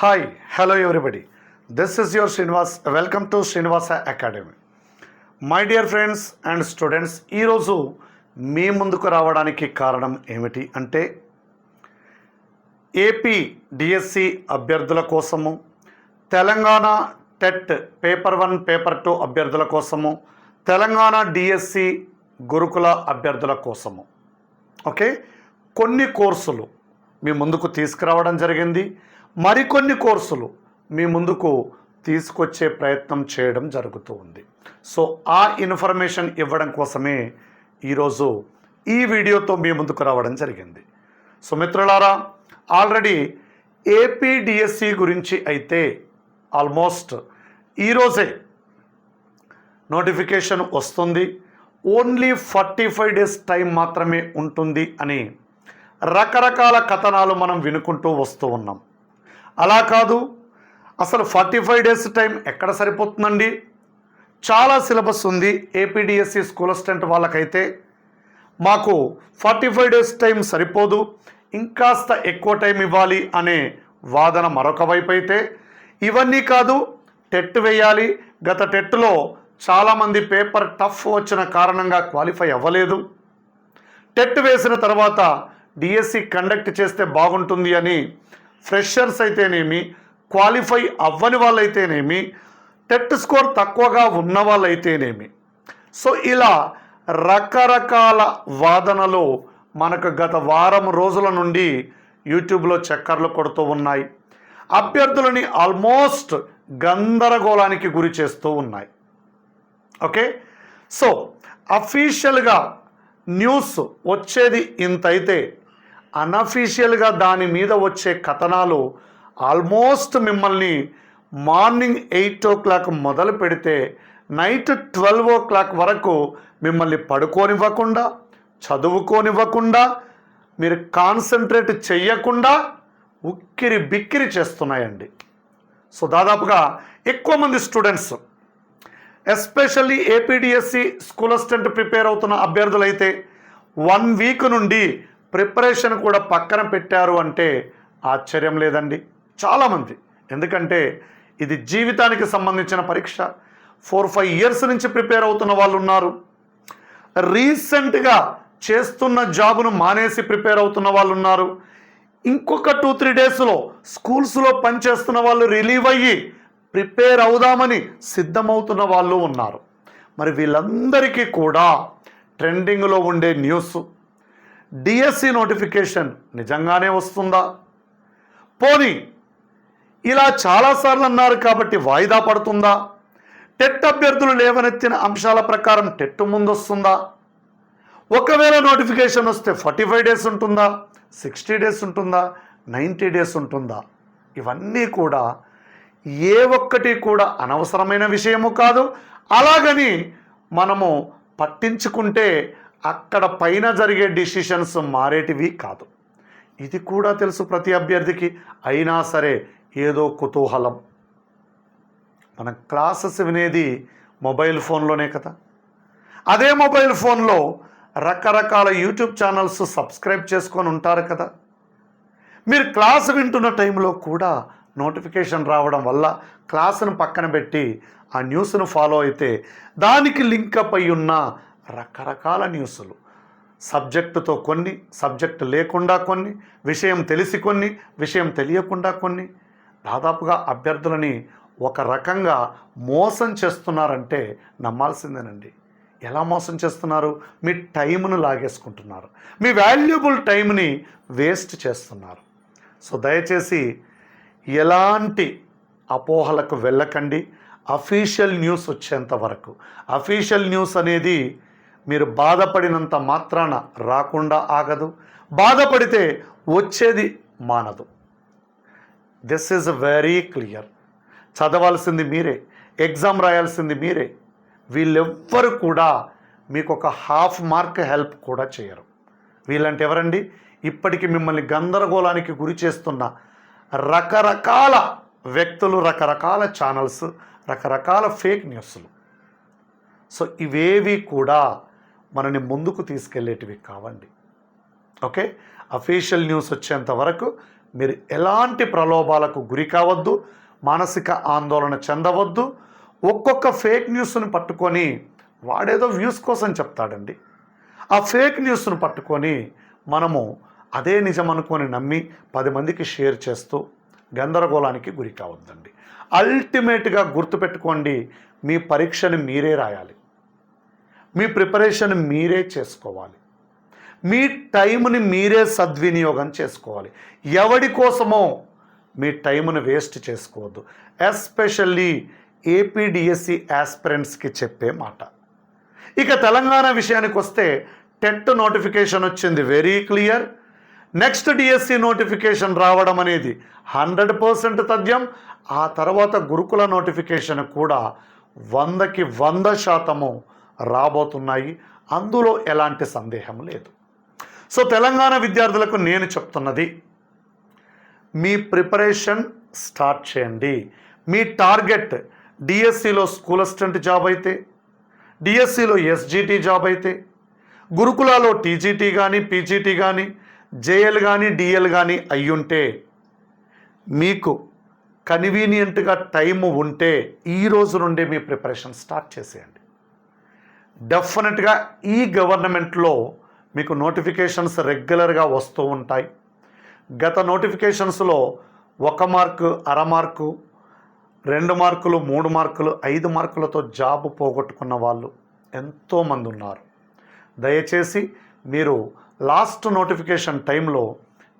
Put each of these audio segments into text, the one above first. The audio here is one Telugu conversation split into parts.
Hi hello everybody this is your Srinivas welcome to Srinivasa academy my dear friends and students ఈరోజు మీ ముందుకు రావడానికి కారణం ఏమిటి అంటే ఏపీ డిఎస్సి అభ్యర్థుల కోసము Telangana TET paper one paper two అభ్యర్థుల కోసము తెలంగాణ డిఎస్సి గురుకుల అభ్యర్థుల కోసము. ఓకే కొన్ని కోర్సులు మీ ముందుకు తీసుకురావడం జరిగింది. మరికొన్ని కోర్సులు మీ ముందుకు తీసుకొచ్చే ప్రయత్నం చేయడం జరుగుతూ ఉంది. సో ఆ ఇన్ఫర్మేషన్ ఇవ్వడం కోసమే ఈరోజు ఈ వీడియోతో మీ ముందుకు రావడం జరిగింది. సో మిత్రులారా ఆల్రెడీ ఏపీడిఎస్సి గురించి అయితే ఆల్మోస్ట్ ఈరోజే నోటిఫికేషన్ వస్తుంది. Only forty five days time మాత్రమే ఉంటుంది అని రకరకాల కథనాలు మనం వినుకుంటూ వస్తూ ఉన్నాం. అలా కాదు. అసలు ఫార్టీ ఫైవ్ డేస్ టైం ఎక్కడ సరిపోతుందండి? చాలా సిలబస్ ఉంది ఏపీడిఎస్సి స్కూల్ అసిస్టెంట్ వాళ్ళకైతే. మాకు ఫార్టీ ఫైవ్ డేస్ టైం సరిపోదు. ఇంకాస్త ఎక్కువ టైం ఇవ్వాలి అనే వాదన మరొక వైపు అయితే. ఇవన్నీ కాదు టెట్ వేయాలి. గత టెట్లో చాలామంది పేపర్ టఫ్ వచ్చిన కారణంగా క్వాలిఫై అవ్వలేదు. టెట్ వేసిన తర్వాత డిఎస్సి కండక్ట్ చేస్తే బాగుంటుంది అని ఫ్రెషర్స్ అయితేనేమి క్వాలిఫై అవ్వని వాళ్ళైతేనేమి టెట్ స్కోర్ తక్కువగా ఉన్న వాళ్ళైతేనేమి. సో ఇలా రకరకాల వాదనలు మనకు గత వారం రోజుల నుండి యూట్యూబ్లో చక్కర్లు కొడుతూ ఉన్నాయి. అభ్యర్థులని ఆల్మోస్ట్ గందరగోళానికి గురి చేస్తూ ఉన్నాయి. ఓకే? సో అఫీషియల్గా న్యూస్ వచ్చేది ఇంతైతే అనఫీషియల్గా దాని మీద వచ్చే కథనాలు ఆల్మోస్ట్ మిమ్మల్ని మార్నింగ్ ఎయిట్ ఓ క్లాక్ మొదలు పెడితే నైట్ ట్వెల్వ్ ఓ క్లాక్ వరకు మిమ్మల్ని పడుకోనివ్వకుండా చదువుకోనివ్వకుండా మీరు కాన్సన్ట్రేట్ చెయ్యకుండా ఉక్కిరి బిక్కిరి చేస్తున్నాయండి. సో దాదాపుగా ఎక్కువ మంది students especially AP DSC school assistant prepare అవుతున్న అభ్యర్థులైతే వన్ వీక్ నుండి ప్రిపరేషన్ కూడా పక్కన పెట్టారు అంటే ఆశ్చర్యం లేదండి. చాలామంది. ఎందుకంటే ఇది జీవితానికి సంబంధించిన పరీక్ష. ఫోర్ ఫైవ్ ఇయర్స్ నుంచి ప్రిపేర్ అవుతున్న వాళ్ళు ఉన్నారు రీసెంట్గా చేస్తున్న జాబును మానేసి ప్రిపేర్ అవుతున్న వాళ్ళు ఉన్నారు ఇంకొక టూ త్రీ డేస్లో స్కూల్స్లో పనిచేస్తున్న వాళ్ళు రిలీవ్ అయ్యి ప్రిపేర్ అవుదామని సిద్ధమవుతున్న వాళ్ళు ఉన్నారు. మరి వీళ్ళందరికీ కూడా ట్రెండింగ్లో ఉండే న్యూస్. డిఎస్సి నోటిఫికేషన్ నిజంగానే వస్తుందా? పోనీ ఇలా చాలాసార్లు అన్నారు కాబట్టి వాయిదా పడుతుందా? టెట్ అభ్యర్థులు లేవనెత్తిన అంశాల ప్రకారం టెట్ ముందొస్తుందా? ఒకవేళ నోటిఫికేషన్ వస్తే ఫార్టీ ఫైవ్ డేస్ ఉంటుందా? సిక్స్టీ డేస్ ఉంటుందా? నైంటీ డేస్ ఉంటుందా? ఇవన్నీ కూడా ఏ ఒక్కటి కూడా అనవసరమైన విషయము కాదు. అలాగని మనము పట్టించుకుంటే అక్కడ పైన జరిగే డిసిషన్స్ మారేటివి కాదు. ఇది కూడా తెలుసు ప్రతి అభ్యర్థికి. అయినా సరే ఏదో కుతూహలం. మన క్లాసెస్ వినేది మొబైల్ ఫోన్లోనే కదా. అదే మొబైల్ ఫోన్లో రకరకాల యూట్యూబ్ ఛానల్స్ సబ్స్క్రైబ్ చేసుకొని ఉంటారు కదా. మీరు క్లాస్ వింటున్న టైంలో కూడా నోటిఫికేషన్ రావడం వల్ల క్లాసును పక్కన పెట్టి ఆ న్యూస్ను ఫాలో అయితే దానికి లింక్ అప్ అయి ఉన్న రకరకాల న్యూస్లు. సబ్జెక్టుతో కొన్ని సబ్జెక్టు లేకుండా కొన్ని విషయం తెలిసి కొన్ని విషయం తెలియకుండా కొన్ని. దాదాపుగా అభ్యర్థులని ఒక రకంగా మోసం చేస్తున్నారంటే నమ్మాల్సిందేనండి. ఎలా మోసం చేస్తున్నారు? మీ టైంను లాగేసుకుంటున్నారు. మీ వాల్యుబుల్ టైంని వేస్ట్ చేస్తున్నారు. సో దయచేసి ఎలాంటి అపోహలకు వెళ్ళకండి. అఫీషియల్ న్యూస్ వచ్చేంత వరకు. అఫీషియల్ న్యూస్ అనేది మీరు బాధపడినంత మాత్రాన రాకుండా ఆగదు. బాధపడితే వచ్చేది మానదు. దిస్ ఈజ్ వెరీ క్లియర్ చదవాల్సింది మీరే. ఎగ్జామ్ రాయాల్సింది మీరే. వీళ్ళెవ్వరు కూడా మీకు ఒక హాఫ్ మార్క్ హెల్ప్ కూడా చేయరు. వీళ్ళంటే ఎవరండి? ఇప్పటికి మిమ్మల్ని గందరగోళానికి గురి చేస్తున్న రకరకాల వ్యక్తులు రకరకాల ఛానల్స్ రకరకాల ఫేక్ న్యూస్లు సో ఇవేవి కూడా మనని ముందుకు తీసుకెళ్ళేటివి కావండి. ఓకే? అఫీషియల్ న్యూస్ వచ్చేంత వరకు మీరు ఎలాంటి ప్రలోభాలకు గురి కావద్దు మానసిక ఆందోళన చెందవద్దు ఒక్కొక్క ఫేక్ న్యూస్ని పట్టుకొని వాడేదో వ్యూస్ కోసం చెప్తాడండి. ఆ ఫేక్ న్యూస్ను పట్టుకొని మనము అదే నిజం అనుకొని నమ్మి పది మందికి షేర్ చేస్తూ గందరగోళానికి గురి కావద్దండి. అల్టిమేట్గా గుర్తుపెట్టుకోండి మీ పరీక్షని మీరే రాయాలి. మీ ప్రిపరేషన్ మీరే చేసుకోవాలి. మీ టైంని మీరే సద్వినియోగం చేసుకోవాలి. ఎవడి కోసమో మీ టైంను వేస్ట్ చేసుకోవద్దు. ఎస్పెషల్లీ ఏపీడిఎస్సి ఆస్పిరెంట్స్కి చెప్పే మాట. ఇక తెలంగాణ విషయానికి వస్తే టెట్ నోటిఫికేషన్ వచ్చింది very clear. Next DSC notification రావడం అనేది హండ్రెడ్ పర్సెంట్ తథ్యం. ఆ తర్వాత గురుకుల నోటిఫికేషన్ కూడా వందకి వంద శాతము రాబోతున్నాయి. అందులో ఎలాంటి సందేహం లేదు. సో తెలంగాణ విద్యార్థులకు నేను చెప్తున్నది మీ ప్రిపరేషన్ స్టార్ట్ చేయండి. మీ టార్గెట్ డిఎస్సిలో స్కూల్ అసిస్టెంట్ జాబ్ అయితే డిఎస్సిలో ఎస్జిటి జాబ్ అయితే గురుకులాలో టీజీటీ కానీ పీజీటీ కానీ జేఎల్ కానీ డిఎల్ కానీ అయ్యుంటే మీకు కన్వీనియంట్గా టైం ఉంటే ఈ రోజు నుండే మీ ప్రిపరేషన్ స్టార్ట్ చేసేయండి. డెఫినెట్గా ఈ గవర్నమెంట్లో మీకు నోటిఫికేషన్స్ రెగ్యులర్గా వస్తూ ఉంటాయి. గత నోటిఫికేషన్స్లో ఒక మార్కు అర మార్కు రెండు మార్కులు మూడు మార్కులు ఐదు మార్కులతో జాబ్ పోగొట్టుకున్న వాళ్ళు ఎంతోమంది ఉన్నారు. దయచేసి మీరు లాస్ట్ నోటిఫికేషన్ టైంలో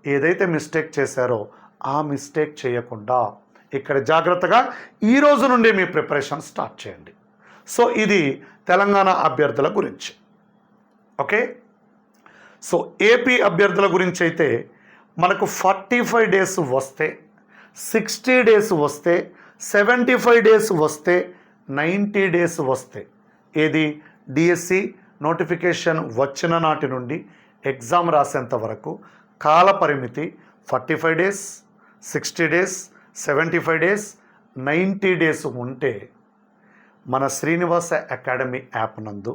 ఏదైతే మిస్టేక్ చేశారో ఆ మిస్టేక్ చేయకుండా ఇక్కడ జాగ్రత్తగా ఈ రోజు నుండి మీ ప్రిపరేషన్ స్టార్ట్ చేయండి. సో ఇది తెలంగాణ అభ్యర్థుల గురించి. ఓకే? సో ఏపీ అభ్యర్థుల గురించి అయితే మనకు ఫార్టీ ఫైవ్ డేస్ వస్తే సిక్స్టీ డేస్ వస్తే సెవెంటీ ఫైవ్ డేస్ వస్తే నైంటీ డేస్ వస్తే ఏది? డిఎస్సి నోటిఫికేషన్ వచ్చిన నాటి నుండి ఎగ్జామ్ రాసేంత వరకు కాల పరిమితి forty five days sixty days seventy five days ninety days ఉంటే మన శ్రీనివాస అకాడమీ యాప్ నందు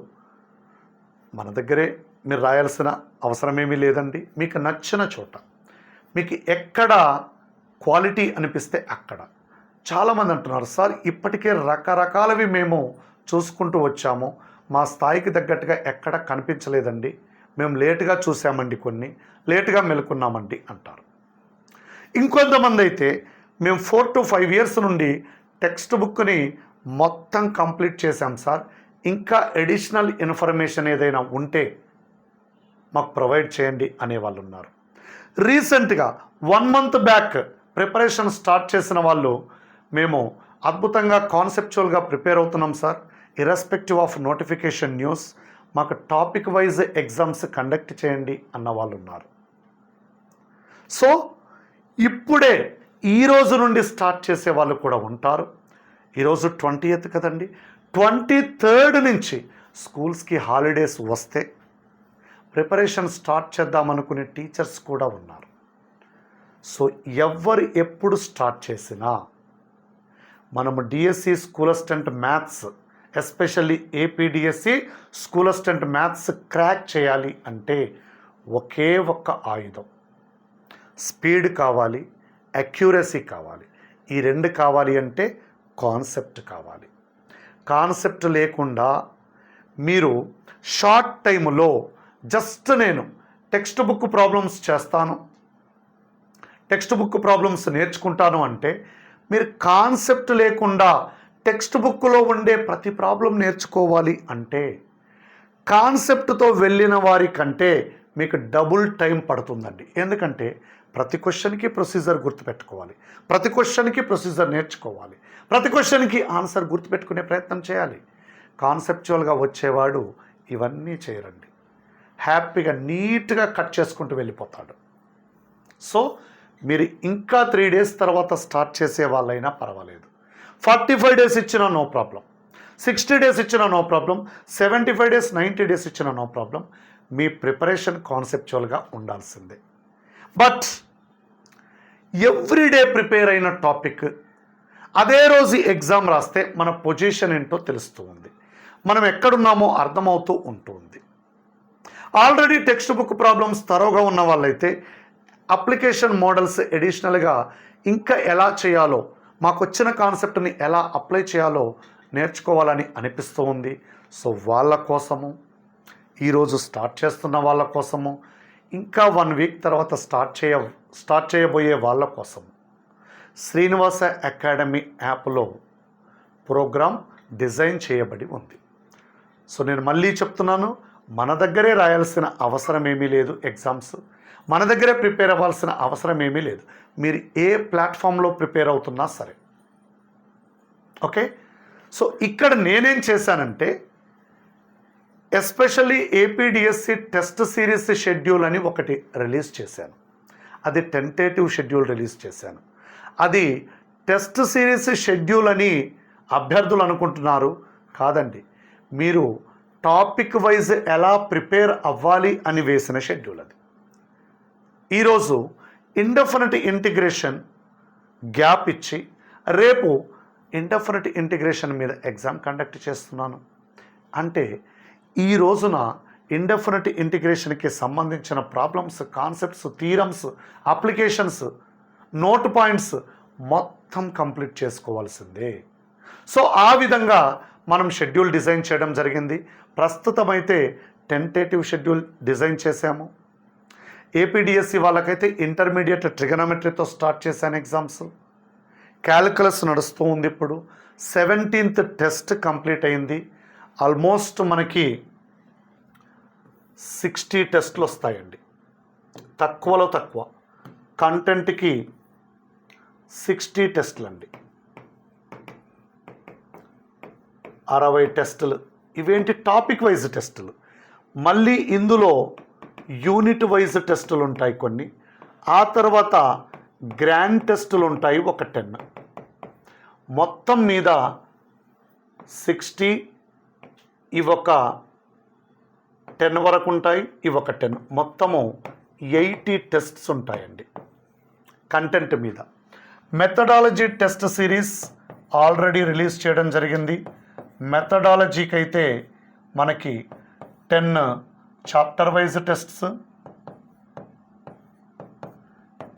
మన దగ్గరే మీరు రాయాల్సిన అవసరమేమీ లేదండి. మీకు నచ్చిన చోట మీకు ఎక్కడ క్వాలిటీ అనిపిస్తే అక్కడ. చాలామంది అంటున్నారు సార్ ఇప్పటికే రకరకాలవి మేము చూసుకుంటూ వచ్చాము. మా స్థాయికి తగ్గట్టుగా ఎక్కడ కనిపించలేదండి. మేము లేటుగా చూసామండి కొన్ని లేటుగా మెలుకున్నామండి అంటారు. ఇంకొంతమంది అయితే మేము ఫోర్ టు ఫైవ్ ఇయర్స్ నుండి టెక్స్ట్ బుక్ని మొత్తం కంప్లీట్ చేశాం సార్. ఇంకా ఎడిషనల్ ఇన్ఫర్మేషన్ ఏదైనా ఉంటే మాకు ప్రొవైడ్ చేయండి అనేవాళ్ళు ఉన్నారు. రీసెంట్గా one month back preparation start చేసిన వాళ్ళు మేము అద్భుతంగా కాన్సెప్చువల్గా ప్రిపేర్ అవుతున్నాం sir. Irrespective of notification news మాకు టాపిక్ వైజ్ ఎగ్జామ్స్ కండక్ట్ చేయండి అన్న వాళ్ళు ఉన్నారు. సో ఇప్పుడే ఈ రోజు నుండి స్టార్ట్ చేసే వాళ్ళు కూడా ఉంటారు. ఈరోజు ట్వంటీ ఎయిత్ కదండి? ట్వంటీ థర్డ్ నుంచి స్కూల్స్కి హాలిడేస్ వస్తే ప్రిపరేషన్ స్టార్ట్ చేద్దామనుకునే టీచర్స్ కూడా ఉన్నారు. సో ఎవరు ఎప్పుడు స్టార్ట్ చేసినా మనము DSC school assistant maths especially APDSC school assistant maths crack చేయాలి అంటే ఒకే ఒక్క ఆయుధం. స్పీడ్ కావాలి అక్యూరసీ కావాలి. ఈ రెండు కావాలి అంటే కాన్సెప్ట్ కావాలి. కాన్సెప్ట్ లేకుండా మీరు షార్ట్ టైంలో జస్ట్ నేను టెక్స్ట్ బుక్ ప్రాబ్లమ్స్ చేస్తాను. టెక్స్ట్ బుక్ ప్రాబ్లమ్స్ నేర్చుకుంటాను అంటే మీరు కాన్సెప్ట్ లేకుండా టెక్స్ట్ బుక్లో ఉండే ప్రతి ప్రాబ్లం నేర్చుకోవాలి అంటే కాన్సెప్ట్తో వెళ్ళిన వారి కంటే మీకు డబుల్ టైం పడుతుందండి. ఎందుకంటే ప్రతి క్వశ్చన్కి ప్రొసీజర్ గుర్తుపెట్టుకోవాలి. ప్రతి క్వశ్చన్కి ప్రొసీజర్ నేర్చుకోవాలి. ప్రతి క్వశ్చన్కి ఆన్సర్ గుర్తుపెట్టుకునే ప్రయత్నం చేయాలి. కాన్సెప్చువల్గా వచ్చేవాడు ఇవన్నీ చేయరండి. హ్యాపీగా నీట్గా కట్ చేసుకుంటూ వెళ్ళిపోతాడు. సో మీరు ఇంకా త్రీ డేస్ తర్వాత స్టార్ట్ చేసే వాళ్ళైనా పర్వాలేదు. ఫార్టీ ఫైవ్ డేస్ ఇచ్చినా నో ప్రాబ్లం. సిక్స్టీ డేస్ ఇచ్చినా no problem. Seventy five days ninety days ఇచ్చినా నో ప్రాబ్లం. మీ ప్రిపరేషన్ కాన్సెప్చువల్గా ఉండాల్సిందే. బట్ ఎవ్రీడే ప్రిపేర్ అయిన టాపిక్ అదే రోజు ఎగ్జామ్ రాస్తే మన పొజిషన్ ఏంటో తెలుస్తూ ఉంది. మనం ఎక్కడున్నామో అర్థమవుతూ ఉంటుంది ఆల్రెడీ టెక్స్ట్ బుక్ ప్రాబ్లమ్స్ తరోగా ఉన్న వాళ్ళైతే అప్లికేషన్ మోడల్స్ ఎడిషనల్గా ఇంకా ఎలా చేయాలో మాకు వచ్చిన కాన్సెప్ట్ని ఎలా అప్లై చేయాలో నేర్చుకోవాలని అనిపిస్తూ ఉంది. సో వాళ్ళ కోసము ఈరోజు స్టార్ట్ చేస్తున్న వాళ్ళ కోసము ఇంకా వన్ వీక్ తర్వాత స్టార్ట్ చేయ స్టార్ట్ చేయబోయే వాళ్ళ కోసం శ్రీనివాస అకాడమీ యాప్లో ప్రోగ్రామ్ డిజైన్ చేయబడి ఉంది. సో నేను మళ్ళీ చెప్తున్నాను మన దగ్గరే రాయాల్సిన అవసరం ఏమీ లేదు ఎగ్జామ్స్. మన దగ్గరే ప్రిపేర్ అవ్వాల్సిన అవసరం ఏమీ లేదు. మీరు ఏ ప్లాట్ఫామ్లో ప్రిపేర్ అవుతున్నా సరే. ఓకే? సో ఇక్కడ నేనేం చేశానంటే especially APDSC test series schedule అని ఒకటి రిలీజ్ చేశాను. అది టెంటేటివ్ షెడ్యూల్ రిలీజ్ చేశాను. అది టెస్ట్ సిరీస్ షెడ్యూల్ అని అభ్యర్థులు అనుకుంటున్నారు కాదండి. మీరు టాపిక్ వైజ్ ఎలా ప్రిపేర్ అవ్వాలి అని వేసిన షెడ్యూల్ అది. ఈరోజు ఇండెఫినెట్ ఇంటిగ్రేషన్ గ్యాప్ ఇచ్చి రేపు ఇండెఫినెట్ ఇంటిగ్రేషన్ మీద ఎగ్జామ్ కండక్ట్ చేస్తున్నాను. అంటే ఈ రోజున ఇండెఫినెట్ ఇంటిగ్రేషన్కి సంబంధించిన problems concepts theorems applications note points మొత్తం కంప్లీట్ చేసుకోవాల్సిందే. సో ఆ విధంగా మనం షెడ్యూల్ డిజైన్ చేయడం జరిగింది. ప్రస్తుతమైతే టెంటేటివ్ షెడ్యూల్ డిజైన్ చేశాము. ఏపీడిఎస్సి వాళ్ళకైతే ఇంటర్మీడియట్ ట్రిగనమెట్రీతో స్టార్ట్ చేశాను ఎగ్జామ్స్ క్యాల్కులస్ నడుస్తూ ఉంది ఇప్పుడు. సెవెంటీన్త్ టెస్ట్ కంప్లీట్ అయింది. ఆల్మోస్ట్ మనకి సిక్స్టీ టెస్ట్లు వస్తాయండి. తక్కువలో తక్కువ. కంటెంట్కి సిక్స్టీ టెస్ట్లు అండి అరవై టెస్టులు. ఇవేంటి? టాపిక్ వైజ్ టెస్టులు. మళ్ళీ ఇందులో యూనిట్ వైజ్ టెస్టులు ఉంటాయి కొన్ని. ఆ తర్వాత గ్రాండ్ టెస్టులు ఉంటాయి ఒక టెన్. మొత్తం మీద సిక్స్టీ ఇవొక టెన్ వరకు ఉంటాయి ఇవొక టెన్. మొత్తము ఎయిటీ టెస్ట్స్ ఉంటాయండి కంటెంట్ మీద. Methodology test series already release చేయడం జరిగింది. మెథడాలజీకి అయితే మనకి ten chapter wise tests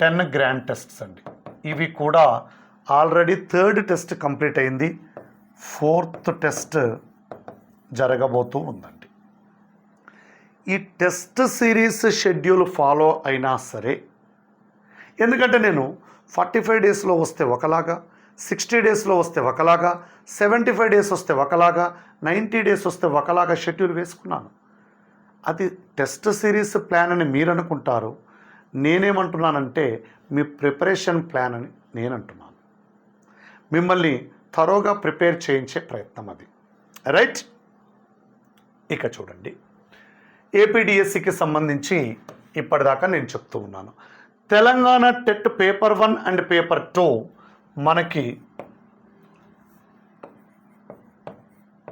ten grand tests అండి. ఇవి కూడా ఆల్రెడీ థర్డ్ టెస్ట్ కంప్లీట్ అయింది. ఫోర్త్ టెస్ట్ జరగబోతూ ఉందండి. ఈ టెస్ట్ సిరీస్ షెడ్యూల్ ఫాలో అయినా సరే ఎందుకంటే నేను ఫార్టీ ఫైవ్ డేస్లో వస్తే ఒకలాగా సిక్స్టీ డేస్లో వస్తే ఒకలాగా సెవెంటీ ఫైవ్ డేస్ వస్తే ఒకలాగా నైంటీ డేస్ వస్తే ఒకలాగా షెడ్యూల్ వేసుకున్నాను. అది టెస్ట్ సిరీస్ ప్లాన్ అని మీరు అనుకుంటారు నేనేమంటున్నానంటే మీ ప్రిపరేషన్ ప్లాన్ అని నేను అంటున్నాను మిమ్మల్ని తరోగా ప్రిపేర్ చేయించే ప్రయత్నం అది. రైట్? ఇక చూడండి. ఏపీడిఎస్సికి సంబంధించి ఇప్పటిదాకా నేను చెప్తూ ఉన్నాను. Telangana TET paper one and paper two మనకి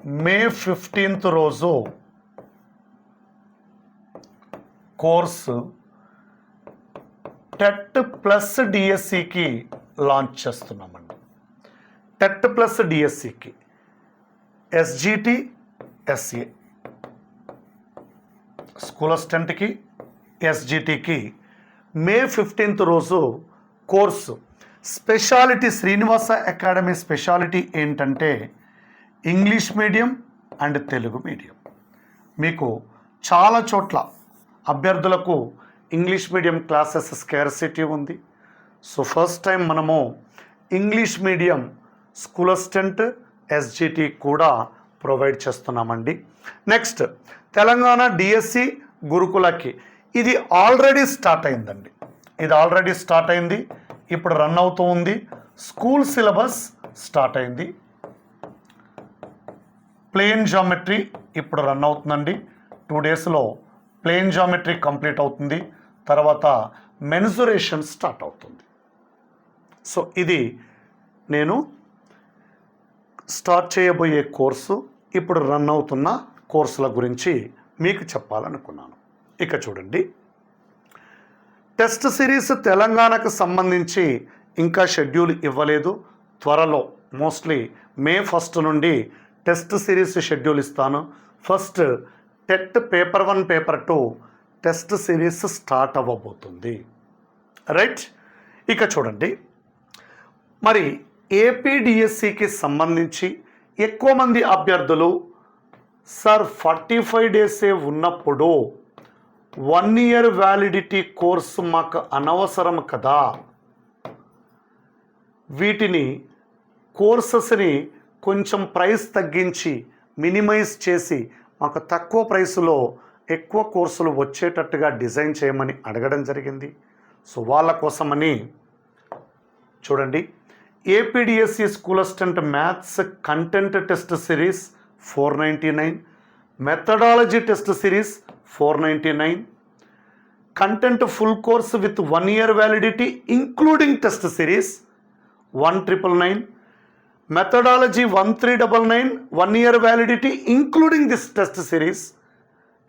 మే ఫిఫ్టీన్త్ రోజు కోర్సు టెట్ ప్లస్ డిఎస్సికి లాంచ్ చేస్తున్నామండి. టెట్ ప్లస్ డిఎస్సికి ఎస్జిటి ఎస్ఏ స్కూల్ అసిస్టెంట్కి ఎస్జిటికి మే ఫిఫ్టీన్త్ రోజు course. Speciality Srinivasa academy speciality ఏంటంటే English medium and Telugu medium. మీకు చాలా చోట్ల అభ్యర్థులకు ఇంగ్లీష్ మీడియం క్లాసెస్ స్కేర్సిటీ ఉంది. సో ఫస్ట్ టైం మనము English medium school assistant SGT కూడా ప్రొవైడ్ చేస్తున్నామండి. నెక్స్ట్ తెలంగాణ డిఎస్సి గురుకులకి ఇది ఆల్రెడీ స్టార్ట్ అయిందండి. ఇది ఆల్రెడీ స్టార్ట్ అయింది. ఇప్పుడు రన్ అవుతూ ఉంది. స్కూల్ సిలబస్ స్టార్ట్ అయింది. ప్లేన్ జామెట్రీ ఇప్పుడు రన్ అవుతుందండి. టూ డేస్లో ప్లేన్ జామెట్రీ కంప్లీట్ అవుతుంది. తర్వాత మెన్సురేషన్ స్టార్ట్ అవుతుంది. సో ఇది నేను స్టార్ట్ చేయబోయే కోర్సు ఇప్పుడు రన్ అవుతున్న కోర్సుల గురించి మీకు చెప్పాలనుకున్నాను. ఇక చూడండి. టెస్ట్ సిరీస్ తెలంగాణకు సంబంధించి ఇంకా షెడ్యూల్ ఇవ్వలేదు. త్వరలో మోస్ట్లీ మే ఫస్ట్ నుండి టెస్ట్ సిరీస్ షెడ్యూల్ ఇస్తాను. First TET paper one paper two test series start అవ్వబోతుంది. రైట్? ఇక చూడండి. మరి ఏపీడిఎస్సికి సంబంధించి ఎక్కువ మంది అభ్యర్థులు సార్ ఫార్టీ ఫైవ్ డేసే ఉన్నప్పుడు వన్ ఇయర్ వ్యాలిడిటీ కోర్సు మాకు అనవసరం కదా. వీటిని కోర్సెస్ని కొంచెం ప్రైస్ తగ్గించి మినిమైజ్ చేసి మాకు తక్కువ ప్రైస్లో ఎక్కువ కోర్సులు వచ్చేటట్టుగా డిజైన్ చేయమని అడగడం జరిగింది. సో వాళ్ళ కోసమని చూడండి. APDSC school assistant maths content test series four ninety nine. Methodology test series four ninety nine. Content full course with one year validity including test series one triple nine. Methodology one three double nine one year validity including this test series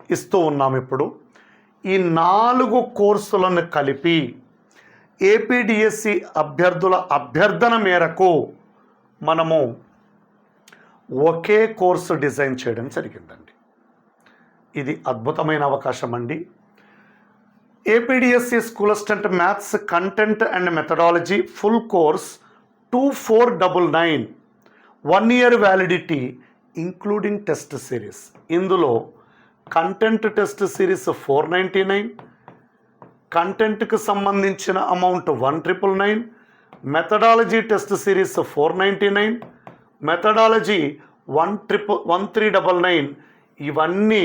ఇస్తూ ఉన్నాం ఇప్పుడు. ఈ నాలుగు కోర్సులను కలిపి ఏపీడిఎస్సి అభ్యర్థుల అభ్యర్థన మేరకు మనము ఒకే కోర్సు డిజైన్ చేయడం జరిగిందండి. ఇది అద్భుతమైన అవకాశం అండి. APDSC school assistant maths content and methodology full course two four double nine. One year validity including test series. ఇందులో content test series four ninety nine కంటెంట్కి సంబంధించిన amount one triple nine methodology test series four ninety nine methodology one triple one three double nine ఇవన్నీ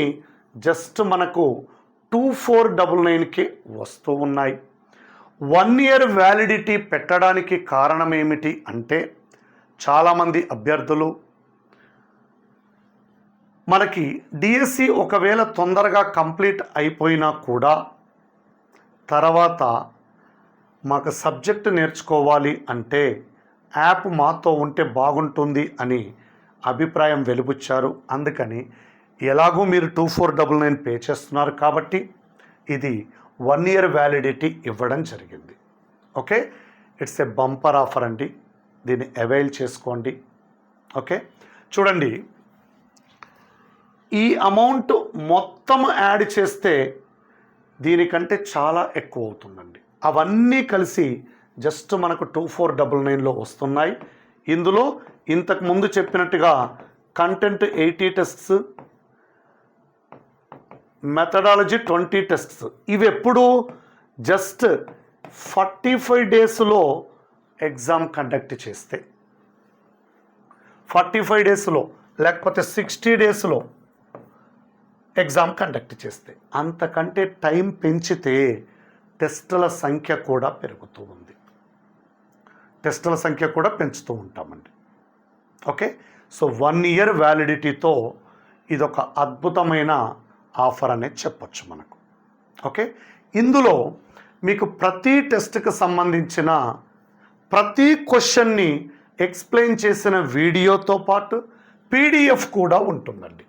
జస్ట్ మనకు టూ ఫోర్ డబల్ నైన్కి వస్తూ ఉన్నాయి. వన్ ఇయర్ వ్యాలిడిటీ పెట్టడానికి కారణం ఏమిటి అంటే చాలామంది అభ్యర్థులు మనకి డిఎస్సి ఒకవేళ తొందరగా కంప్లీట్ అయిపోయినా కూడా తర్వాత మాకు సబ్జెక్ట్ నేర్చుకోవాలి అంటే యాప్ మాతో ఉంటే బాగుంటుంది అని అభిప్రాయం వెలుబుచ్చారు. అందుకని ఎలాగో మీరు two four double nine pay చేస్తున్నారు కాబట్టి ఇది వన్ ఇయర్ వ్యాలిడిటీ ఇవ్వడం జరిగింది. Okay? It's a bumper offer అండి. దీన్ని అవైల్ చేసుకోండి. ఓకే? చూడండి. ఈ అమౌంట్ మొత్తం యాడ్ చేస్తే దీనికంటే చాలా ఎక్కువ అవుతుందండి. అవన్నీ కలిసి జస్ట్ మనకు టూ ఫోర్ డబుల్ నైన్లో వస్తున్నాయి. ఇందులో ఇంతకు ముందు చెప్పినట్టుగా content eighty tests methodology twenty tests. ఇవి ఎప్పుడు జస్ట్ ఫార్టీ ఫైవ్ డేస్లో ఎగ్జామ్ కండక్ట్ చేస్తే. ఫార్టీ ఫైవ్ డేస్లో లేకపోతే సిక్స్టీ డేస్లో ఎగ్జామ్ కండక్ట్ చేస్తే. అంతకంటే టైం పెంచితే టెస్టుల సంఖ్య కూడా పెరుగుతూ ఉంది. టెస్టుల సంఖ్య కూడా పెంచుతూ ఉంటామండి. ఓకే? సో వన్ ఇయర్ వ్యాలిడిటీతో ఇదొక అద్భుతమైన ఆఫర్ అనేది చెప్పొచ్చు మనకు. ఓకే? ఇందులో మీకు ప్రతి టెస్ట్కి సంబంధించిన ప్రతి క్వశ్చన్ని ఎక్స్ప్లెయిన్ చేసిన వీడియోతో పాటు పీడిఎఫ్ కూడా ఉంటుందండి.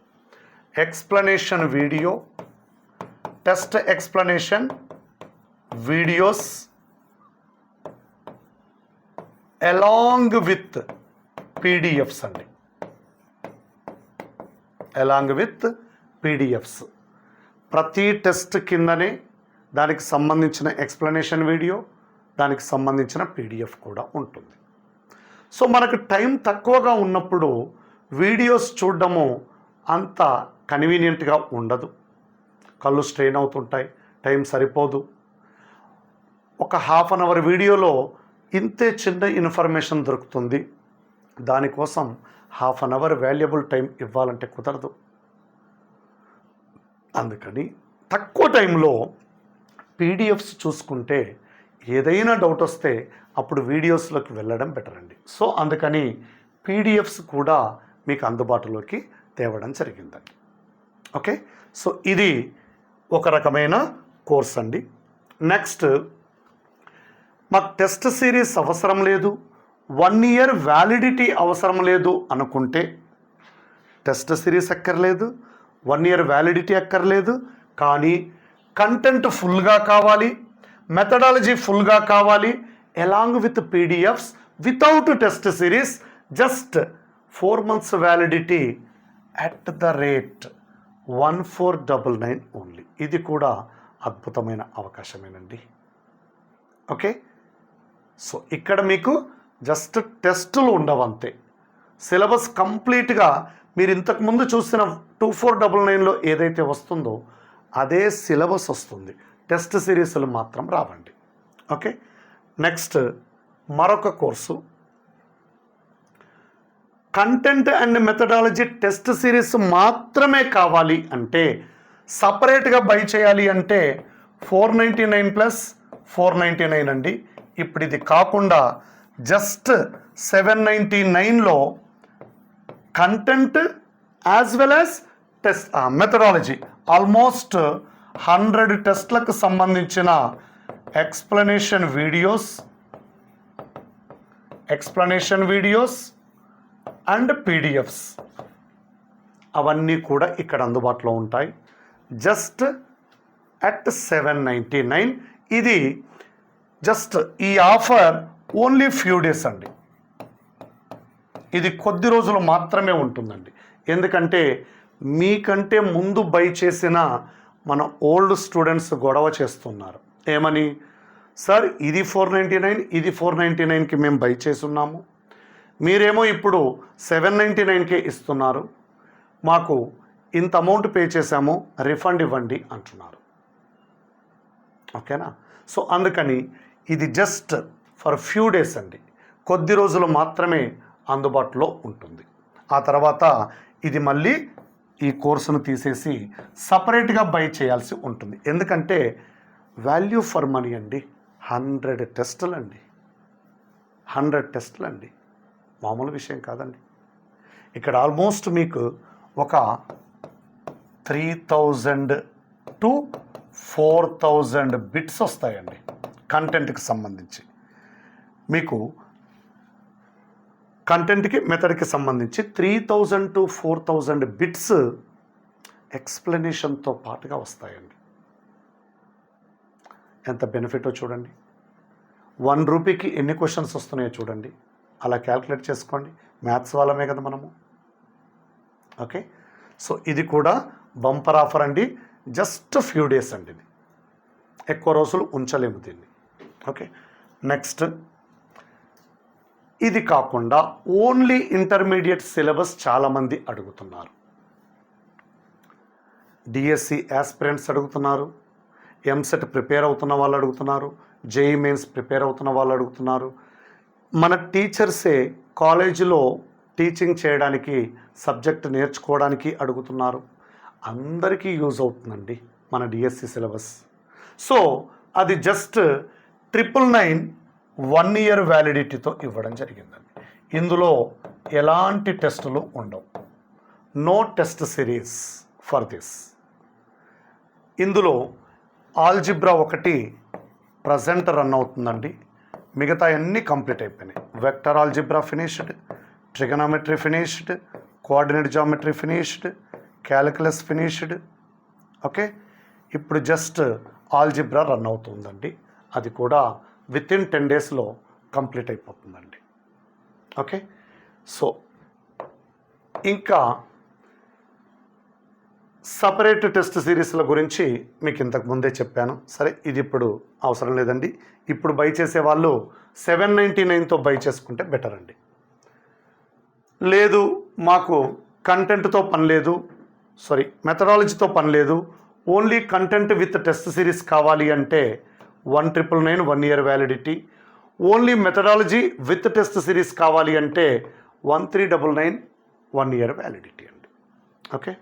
Explanation video test explanation videos along with PDFs అండి. అలాంగ్ విత్ పీడిఎఫ్స్ ప్రతి టెస్ట్ కిందనే దానికి సంబంధించిన ఎక్స్ప్లెనేషన్ వీడియో దానికి సంబంధించిన పీడిఎఫ్ కూడా ఉంటుంది. సో మనకు టైం తక్కువగా ఉన్నప్పుడు వీడియోస్ చూడడము అంత కన్వీనియంట్గా ఉండదు. కళ్ళు స్ట్రెయిన్ అవుతుంటాయి టైం సరిపోదు. ఒక హాఫ్ అన్ అవర్ వీడియోలో ఇంతే చిన్న ఇన్ఫర్మేషన్ దొరుకుతుంది. దానికోసం half an hour valuable time ఇవ్వాలంటే కుదరదు. అందుకని తక్కువ టైంలో పీడిఎఫ్స్ చూసుకుంటే ఏదైనా డౌట్ వస్తే అప్పుడు వీడియోస్లోకి వెళ్ళడం బెటర్ అండి. సో అందుకని పీడిఎఫ్స్ కూడా మీకు అందుబాటులోకి తేవడం జరిగిందండి. ఓకే? సో ఇది ఒక రకమైన కోర్స్ అండి. నెక్స్ట్ మాకు టెస్ట్ సిరీస్ అవసరం లేదు వన్ ఇయర్ వ్యాలిడిటీ అవసరం లేదు అనుకుంటే టెస్ట్ సిరీస్ అక్కర్లేదు వన్ ఇయర్ వ్యాలిడిటీ అక్కర్లేదు కానీ కంటెంట్ ఫుల్గా కావాలి మెథడాలజీ ఫుల్గా కావాలి along with PDFs without test series just four months validity at the rate one four double nine only. ఇది కూడా అద్భుతమైన అవకాశమేనండి. ఓకే? సో ఇక్కడ మీకు జస్ట్ టెస్టులు ఉండవంతే. సిలబస్ కంప్లీట్గా మీరు ఇంతకుముందు చూసిన టూ ఫోర్ డబల్ నైన్లో ఏదైతే వస్తుందో అదే సిలబస్ వస్తుంది. టెస్ట్ సిరీస్లు మాత్రం రావండి. ఓకే? నెక్స్ట్ మరొక course. Content and methodology test series మాత్రమే కావాలి అంటే సపరేట్గా బై చేయాలి అంటే four ninety nine plus four ninety nine అండి. ఇప్పుడు ఇది కాకుండా జస్ట్ సెవెన్ నైంటీ నైన్లో content as well as test methodology almost hundred టెస్ట్లకు సంబంధించిన explanation videos explanation videos and PDFs అవన్నీ కూడా ఇక్కడ అందుబాటులో ఉంటాయి. Just at seven ninety nine ఇది జస్ట్ ఈ ఆఫర్ ఓన్లీ ఫ్యూ డేస్ అండి. ఇది కొద్ది రోజులు మాత్రమే ఉంటుందండి. ఎందుకంటే మీకంటే ముందు బై చేసిన మన ఓల్డ్ స్టూడెంట్స్ గొడవ చేస్తున్నారు. ఏమని? సార్ ఇది ఫోర్ నైంటీ నైన్ ఇది ఫోర్ నైంటీ నైన్కి మేము బై చేస్తున్నాము. మీరేమో ఇప్పుడు సెవెన్ నైంటీ నైన్కే ఇస్తున్నారు. మాకు ఇంత అమౌంట్ పే చేశాము రిఫండ్ ఇవ్వండి అంటున్నారు. ఓకేనా? సో అందుకని ఇది జస్ట్ ఫర్ ఫ్యూ డేస్ అండి. కొద్ది రోజులు మాత్రమే అందుబాటులో ఉంటుంది. ఆ తర్వాత ఇది మళ్ళీ ఈ కోర్సును తీసేసి సపరేట్గా బై చేయాల్సి ఉంటుంది. ఎందుకంటే వాల్యూ ఫర్ మనీ అండి. హండ్రెడ్ టెస్టులు అండి. హండ్రెడ్ టెస్టులు అండి. మామూలు విషయం కాదండి. ఇక్కడ ఆల్మోస్ట్ మీకు ఒక three thousand to four thousand bits వస్తాయండి. కంటెంట్కి సంబంధించి. మీకు కంటెంట్కి మెథడ్కి సంబంధించి three thousand to four thousand bits ఎక్స్ప్లెనేషన్తో పాటుగా వస్తాయండి. ఎంత బెనిఫిటో చూడండి. వన్ రూపీకి ఎన్ని క్వశ్చన్స్ వస్తున్నాయో చూడండి. అలా క్యాల్కులేట్ చేసుకోండి. మ్యాథ్స్ వాళ్ళమే కదా మనము. ఓకే? సో ఇది కూడా బంపర్ ఆఫర్ అండి. జస్ట్ ఫ్యూ డేస్ అండి ఇది. ఎక్కువ రోజులు ఉంచలేము దీన్ని. ఓకే. నెక్స్ట్. ఇది కాకుండా ఓన్లీ ఇంటర్మీడియట్ సిలబస్ చాలామంది అడుగుతున్నారు. డిఎస్సి యాస్పిరెంట్స్ అడుగుతున్నారు. ఎంసెట్ ప్రిపేర్ అవుతున్న వాళ్ళు అడుగుతున్నారు. జేఈ మెయిన్స్ ప్రిపేర్ అవుతున్న వాళ్ళు అడుగుతున్నారు. మన టీచర్సే కాలేజీలో టీచింగ్ చేయడానికి సబ్జెక్ట్ నేర్చుకోవడానికి అడుగుతున్నారు. అందరికీ యూజ్ అవుతుందండి మన డిఎస్సి సిలబస్. సో అది just triple nine one year వ్యాలిడిటీతో ఇవ్వడం జరిగిందండి. ఇందులో ఎలాంటి టెస్టులు ఉండవు. No test series for this. ఇందులో ఆల్జిబ్రా ఒకటి ప్రజెంట్ రన్ అవుతుందండి. మిగతా అన్నీ కంప్లీట్ అయిపోయినాయి. Vector algebra finished trigonometry finished coordinate geometry finished calculus finished. Okay? ఇప్పుడు జస్ట్ ఆల్జిబ్రా రన్ అవుతుందండి. అది కూడా విత్ ఇన్ టెన్ డేస్లో కంప్లీట్ అయిపోతుందండి. ఓకే సో ఇంకా సపరేట్ టెస్ట్ సిరీస్ల గురించి మీకు ఇంతకు ముందే చెప్పాను. సరే ఇది ఇప్పుడు అవసరం లేదండి. ఇప్పుడు బై చేసే వాళ్ళు సెవెన్ నైంటీ నైన్తో బై చేసుకుంటే బెటర్ అండి. లేదు మాకు కంటెంట్తో పని లేదు. సారీ మెథడాలజీతో పని లేదు. Only content with test series కావాలి అంటే one triple nine one year validity. Only methodology with test series కావాలి అంటే one three double nine one year validity అండి. Okay?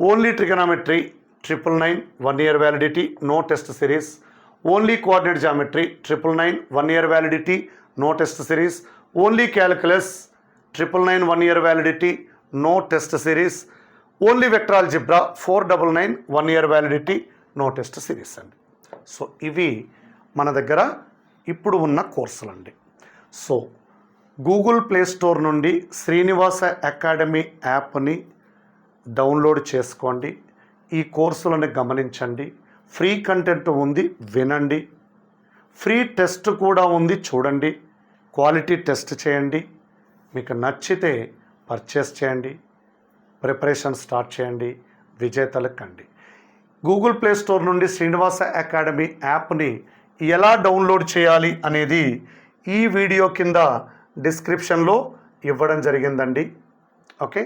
Only trigonometry triple nine one year validity no test series. Only coordinate geometry triple nine one year validity no test series. Only calculus triple nine one year validity no test series. Only vector algebra four double nine one year validity no test series అండి. సో ఇవి మన దగ్గర ఇప్పుడు ఉన్న కోర్సులు అండి సో గూగుల్ ప్లే స్టోర్ నుండి శ్రీనివాస అకాడమీ యాప్ని డౌన్లోడ్ చేసుకోండి. ఈ కోర్సులను గమనించండి. ఫ్రీ కంటెంట్ ఉంది వినండి. ఫ్రీ టెస్ట్ కూడా ఉంది చూడండి. క్వాలిటీ టెస్ట్ చేయండి. మీకు నచ్చితే పర్చేస్ చేయండి. ప్రిపరేషన్ స్టార్ట్ చేయండి. విజేతలకు కండి గూగుల్ ప్లే స్టోర్ నుండి శ్రీనివాస అకాడమీ యాప్ని ఎలా డౌన్లోడ్ చేయాలి అనేది ఈ వీడియో కింద డిస్క్రిప్షన్లో ఇవ్వడం జరిగిందండి. ఓకే?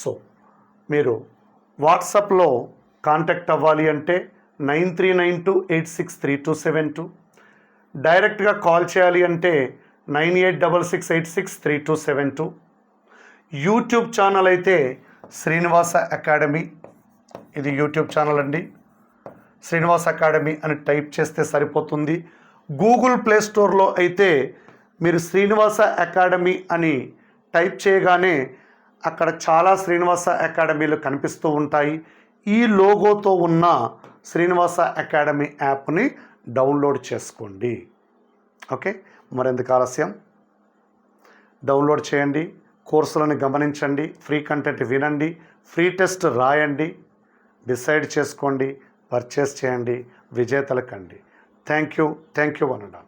సో మీరు వాట్సాప్లో కాంటాక్ట్ అవ్వాలి అంటే nine three nine two eight six three two seven two. డైరెక్ట్గా కాల్ చేయాలి అంటే nine eight double six eight six three two seven two. YouTube channel అయితే శ్రీనివాస అకాడమీ ఇది యూట్యూబ్ ఛానల్ అండి. శ్రీనివాస్ అకాడమీ అని టైప్ చేస్తే సరిపోతుంది. గూగుల్ ప్లే స్టోర్లో అయితే మీరు శ్రీనివాస అకాడమీ అని టైప్ చేయగానే అక్కడ చాలా శ్రీనివాస అకాడమీలు కనిపిస్తూ ఉంటాయి. ఈ లోగోతో ఉన్న శ్రీనివాస అకాడమీ యాప్ని డౌన్లోడ్ చేసుకోండి. ఓకే? మరెందుకు ఆలస్యం? డౌన్లోడ్ చేయండి. కోర్సులను గమనించండి. ఫ్రీ కంటెంట్ వినండి. ఫ్రీ టెస్ట్ రాయండి. డిసైడ్ చేసుకోండి పర్చేస్ చేయండి విజేతలకండి. Thank you thank you అనడా